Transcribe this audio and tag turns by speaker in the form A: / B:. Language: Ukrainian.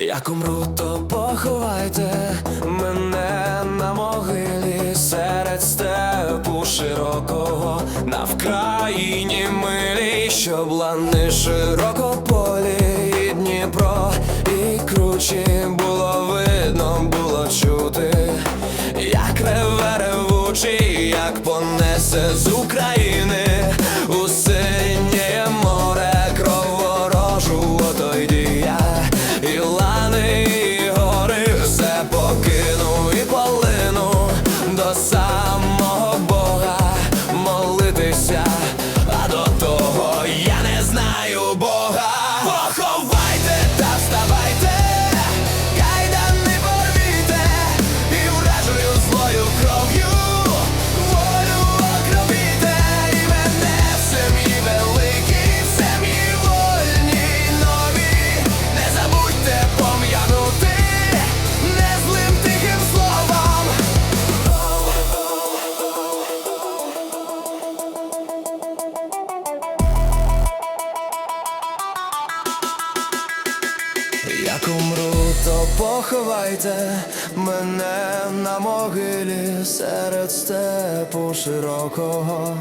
A: Як умру, то поховайте мене на могилі серед степу широкого. На вкраїні милій, щоб лани широкополі і Дніпро і кручі було видно, було чути, як реве ревучий, як понесе з України Як умру, то поховайте мене на могилі серед степу широкого.